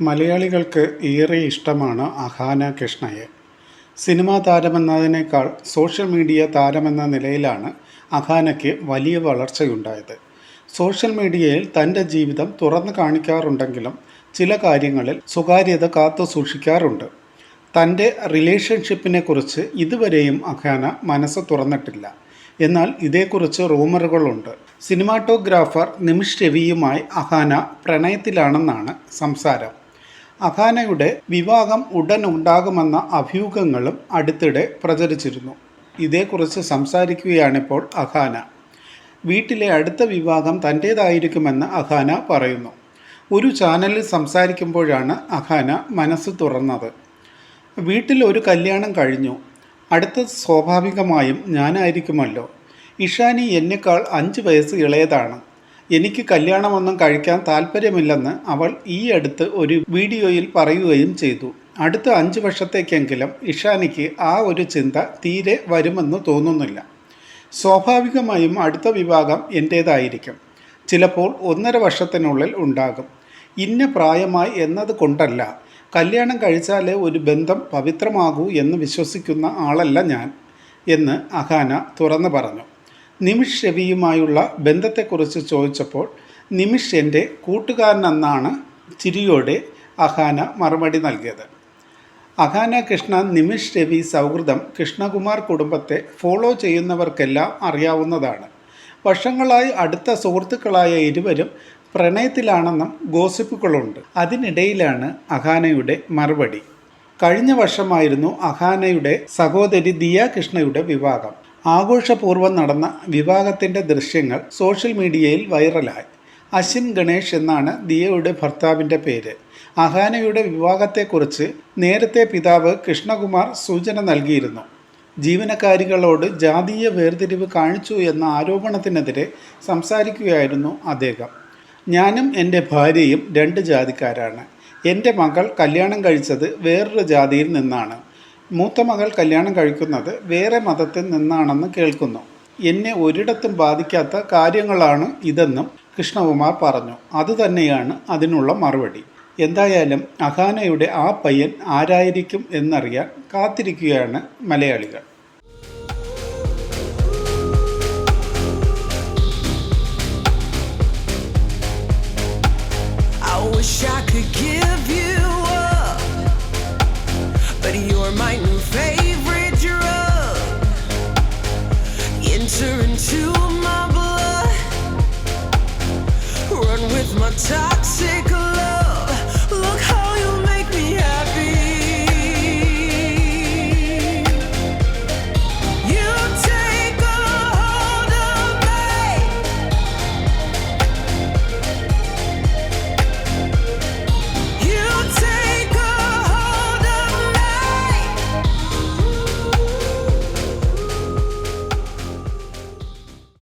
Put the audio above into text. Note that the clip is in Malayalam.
മലയാളികൾക്ക് ഏറെ ഇഷ്ടമാണ് അഹാന കൃഷ്ണയെ. സിനിമാ താരമെന്നതിനേക്കാൾ സോഷ്യൽ മീഡിയ താരമെന്ന നിലയിലാണ് അഹാനയ്ക്ക് വലിയ വളർച്ചയുണ്ടായത്. സോഷ്യൽ മീഡിയയിൽ തന്റെ ജീവിതം തുറന്നു കാണിക്കാറുണ്ടെങ്കിലും ചില കാര്യങ്ങളിൽ സ്വകാര്യത കാത്തു സൂക്ഷിക്കാറുണ്ട്. തന്റെ റിലേഷൻഷിപ്പിനെ കുറിച്ച് ഇതുവരെയും അഖാന മനസ്സ് തുറന്നിട്ടില്ല. എന്നാൽ ഇതേക്കുറിച്ച് റൂമറുകളുണ്ട്. സിനിമാറ്റോഗ്രാഫർ നിമിഷ് രവിയുമായി അഹാന പ്രണയത്തിലാണെന്നാണ് സംസാരം. അഖാനയുടെ വിവാഹം ഉടൻ ഉണ്ടാകുമെന്ന അഭ്യൂഹങ്ങളും അടുത്തിടെ പ്രചരിച്ചിരുന്നു. ഇതേക്കുറിച്ച് സംസാരിക്കുകയാണിപ്പോൾ അഖാന. വീട്ടിലെ അടുത്ത വിവാഹം തന്റേതായിരിക്കുമെന്ന് അഖാന പറയുന്നു. ഒരു ചാനലിൽ സംസാരിക്കുമ്പോഴാണ് അഖാന മനസ്സ് തുറന്നത്. വീട്ടിൽ ഒരു കല്യാണം കഴിഞ്ഞു. അടുത്ത സ്വാഭാവികമായും ഞാനായിരിക്കുമല്ലോ. ഇഷാനി എന്നെക്കാൾ അഞ്ച് വയസ്സ് ഇളയതാണ്. എനിക്ക് കല്യാണമൊന്നും കഴിക്കാൻ താല്പര്യമില്ലെന്ന് അവൾ ഈ അടുത്ത് ഒരു വീഡിയോയിൽ പറയുകയും ചെയ്തു. അടുത്ത അഞ്ച് വർഷത്തേക്കെങ്കിലും ഇഷാനിക്ക് ആ ഒരു ചിന്ത തീരെ വരുമെന്ന് തോന്നുന്നില്ല. സ്വാഭാവികമായും അടുത്ത വിഭാഗം എന്റേതായിരിക്കും ചിലപ്പോൾ ഒന്നര വർഷത്തിനുള്ളിൽ ഉണ്ടാകും. ഇന്ന പ്രായമായി എന്നത് കൊണ്ടല്ല. കല്യാണം കഴിച്ചാലേ ഒരു ബന്ധം പവിത്രമാകൂ എന്ന് വിശ്വസിക്കുന്ന ആളല്ല ഞാൻ എന്ന് അഹാന തുറന്നു പറഞ്ഞു. നിമിഷ് രവിയുമായുള്ള ബന്ധത്തെക്കുറിച്ച് ചോദിച്ചപ്പോൾ നിമിഷ് എന്റെ കൂട്ടുകാരനെന്നാണ് ചിരിയോടെ അഹാന മറുപടി നൽകിയത്. അഹാന കൃഷ്ണ നിമിഷ് രവി സൗഹൃദം കൃഷ്ണകുമാർ കുടുംബത്തെ ഫോളോ ചെയ്യുന്നവർക്കെല്ലാം അറിയാവുന്നതാണ്. വർഷങ്ങളായി അടുത്ത സുഹൃത്തുക്കളായ ഇരുവരും പ്രണയത്തിലാണെന്നും ഗോസിപ്പുകളുണ്ട്. അതിനിടയിലാണ് അഹാനയുടെ മറുപടി. കഴിഞ്ഞ വർഷമായിരുന്നു അഹാനയുടെ സഹോദരി ദിയ കൃഷ്ണയുടെ വിവാഹം. ആഘോഷപൂർവം നടന്ന വിവാഹത്തിന്റെ ദൃശ്യങ്ങൾ സോഷ്യൽ മീഡിയയിൽ വൈറലായി. അശ്വിൻ ഗണേഷ് എന്നാണ് ദിയയുടെ ഭർത്താവിന്റെ പേര്. അഹാനയുടെ വിവാഹത്തെക്കുറിച്ച് നേരത്തെ പിതാവ് കൃഷ്ണകുമാർ സൂചന നൽകിയിരുന്നു. ജീവനക്കാരികളോട് ജാതീയ വേർതിരിവ് കാണിച്ചു എന്ന ആരോപണത്തിനെതിരെ സംസാരിക്കുകയായിരുന്നു അദ്ദേഹം. ഞാനും എന്റെ ഭാര്യയും രണ്ട് ജാതിക്കാരാണ്. എന്റെ മകൾ കല്യാണം കഴിച്ചത് വേറൊരു ജാതിയിൽ നിന്നാണ്. മൂത്ത മകൾ കല്യാണം കഴിക്കുന്നത് വേറെ മതത്തിൽ നിന്നാണെന്ന് കേൾക്കുന്നു. എന്നെ ഒരിടത്തും ബാധിക്കാത്ത കാര്യങ്ങളാണ് ഇതെന്നും കൃഷ്ണകുമാർ പറഞ്ഞു. അതുതന്നെയാണ് അതിനുള്ള മറുപടി. എന്തായാലും അഹാനയുടെ ആ പയ്യൻ ആരായിരിക്കും എന്നറിയാൻ കാത്തിരിക്കുകയാണ് മലയാളികൾ. enter into my blood. Run with my toxic.